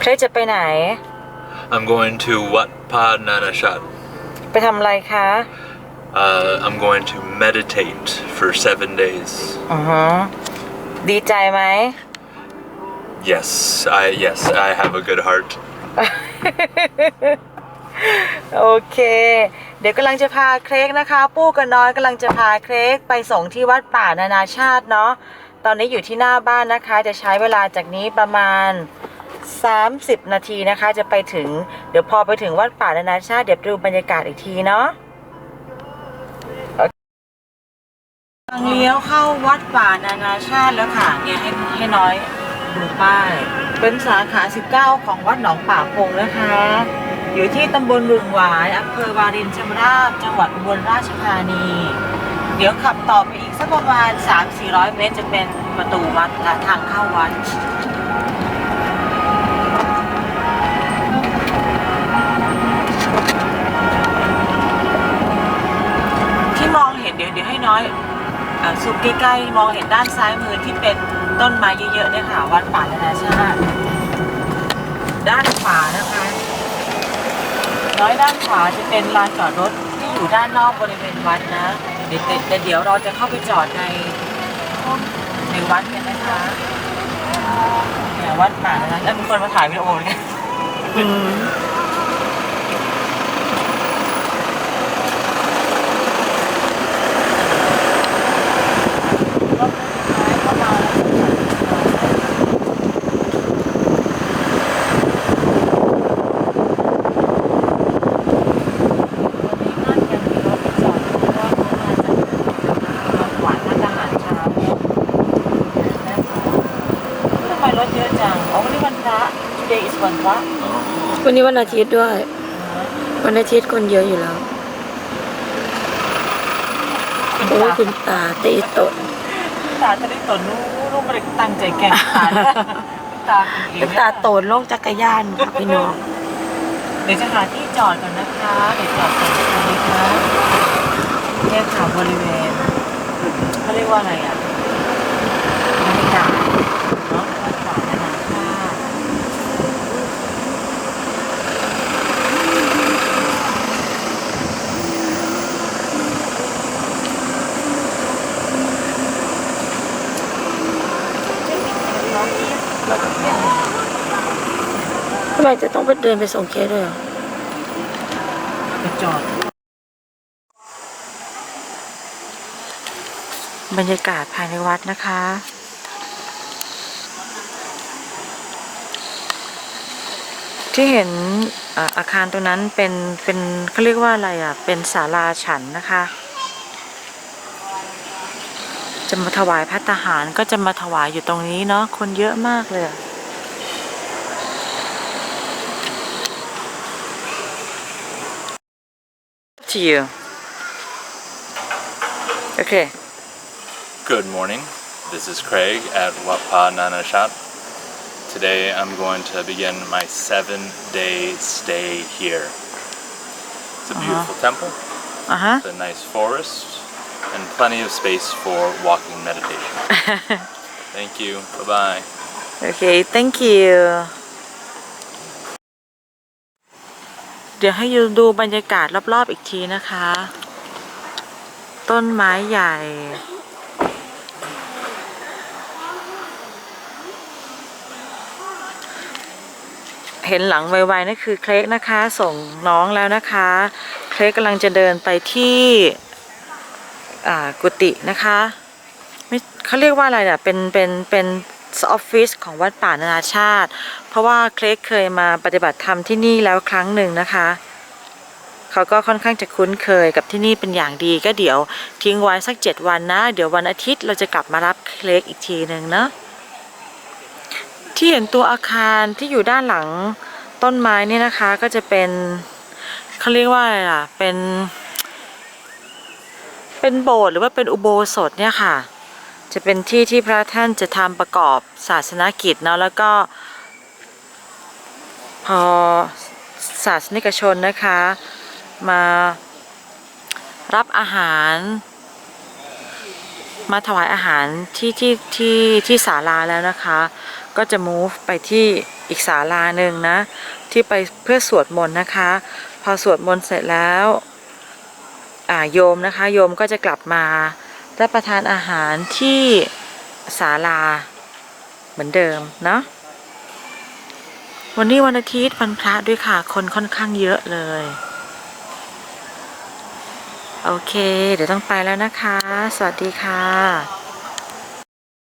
เครกจะไปไหน I'm going to Wat Pa Nanashat. ไปทำอะไรคะ Uh, I'm going to meditate for seven days. อือฮะดีใจไหม Yes, I yes, I have a good heart. โอเค เดี๋ยวกำลังจะพาเครกนะคะ ปู้กับน้อยกำลังจะพาเครกไปส่งที่วัดป่านานาชาติเนาะ ตอนนี้อยู่ที่หน้าบ้านนะคะ จะใช้เวลาจากนี้ประมาณ 30 นาทีนะคะ จะไปถึง เดี๋ยวพอไปถึงวัดป่านานาชาติเดี๋ยวดูบรรยากาศอีกทีเนาะทางเลี้ยวเข้าวัดป่านานาชาติแล้วค่ะ เนี่ยให้ให้น้อยดูป้าย เป็นสาขา 19 ของวัดหนองป่าพงนะคะ อยู่ที่ตำบลบึงหวายอำเภอวารินชำราบ จังหวัดอุบลราชธานี เดี๋ยวขับต่อไปอีกสักประมาณ 3-400 เมตรจะเป็นประตูวัดและทางเข้าวัด ใกล้ๆ มองเห็นด้านซ้ายมือที่เป็นต้นไม้เยอะๆเนี่ยค่ะวัดป่านานาชาติด้านขวานะคะ น้อยด้านขวาจะเป็นลานจอดรถที่อยู่ด้านนอกบริเวณวัดนะเดี๋ยวเดี๋ยวเดี๋ยวเราจะเข้าไปจอดในในวัดกันนะคะเนี่ยวัดป่านะแล้วมีคนมาถ่ายวิดีโอเนี่ย อืม ทำไมรถเยอะจังอ๋อวันนี้วันพระ today is วันพระวันนี้วันอาทิตย์ด้วย วันอาทิตย์คนเยอะอยู่แล้วคุณโอ้ยตาคุณตาตีตดคุณตาจะได้ตนนู้ลูกไม่ได้ตั้งใจแกล้งตาคุณตาเป็นเองคุณตาโตนโลกจักรยานค่ะพี่น้อง เดี๋ยวจะหาที่จอดก่อนนะคะ เดี๋ยวจอดก่อนนะคะเนี่ยค่ะบริเวณเขาเรียกว่าอะไรอะบรรยากาศเนาะวัดป่านานาชาติ ทำไมจะต้องไปเดินไปส่งเคสด้วยเหรอไปจอด บรรยากาศภายในวัดนะคะ ที่เห็นอออาคารตรงนั้นเป็นเป็นเขาเรียกว่าอะไรอะ เป็นศาลาฉันนะคะ จะมาถวายพระทหารก็จะมาถวายอยู่ตรงนี้เนาะคนเยอะมากเลยอะ to you. Okay. Good morning. This is Craig at Wat Pa Nanashat. Today I'm going to begin my seven day stay here. It's a beautiful temple, Uh huh. it's a nice forest, and plenty of space for walking meditation. Thank you. Bye bye. okay. Thank you. เดี๋ยวให้ยูดูบรรยากาศรอบๆอีกทีนะคะ ต้นไม้ใหญ่เห็นหลังไวๆนั่นคือเคลกนะคะ ส่งน้องแล้วนะคะ เคลกกำลังจะเดินไปที่อ่า กุฏินะคะไม่เขาเรียกว่าอะไรอะเป็นเป็นเป็นออฟฟิศของวัดป่านานาชาติ เพราะว่าเคลกเคยมาปฏิบัติธรรมที่นี่แล้วครั้งหนึ่งนะคะเขาก็ค่อนข้างจะคุ้นเคยกับที่นี่เป็นอย่างดีก็เดี๋ยวทิ้งไว้สักเจ็ดวันนะ เดี๋ยววันอาทิตย์เราจะกลับมารับเคลกอีกทีหนึ่งเนาะที่เห็นตัวอาคารที่อยู่ด้านหลังต้นไม้นี่นะคะก็จะเป็นเขาเรียกว่าอะไรล่ะเป็น เป็นโบสถ์หรือว่าเป็นอุโบสถเนี่ยค่ะ จะเป็นที่ที่พระท่านจะทำประกอบศาสนกิจเนาะแล้วก็ พอศาสนิกชนนะคะ มารับอาหาร มาถวายอาหารที่ที่ที่ที่ศาลาแล้วนะคะ ก็จะ move ไปที่อีกศาลาหนึ่งนะ ที่ไปเพื่อสวดมนต์นะคะ พอสวดมนต์เสร็จแล้ว โยมนะคะโยมก็จะกลับมารับประทานอาหารที่ศาลาเหมือนเดิมเนาะวันนี้วันอาทิตย์วันพระด้วยค่ะ คนค่อนข้างเยอะเลย โอเค เดี๋ยวต้องไปแล้วนะคะ สวัสดีค่ะ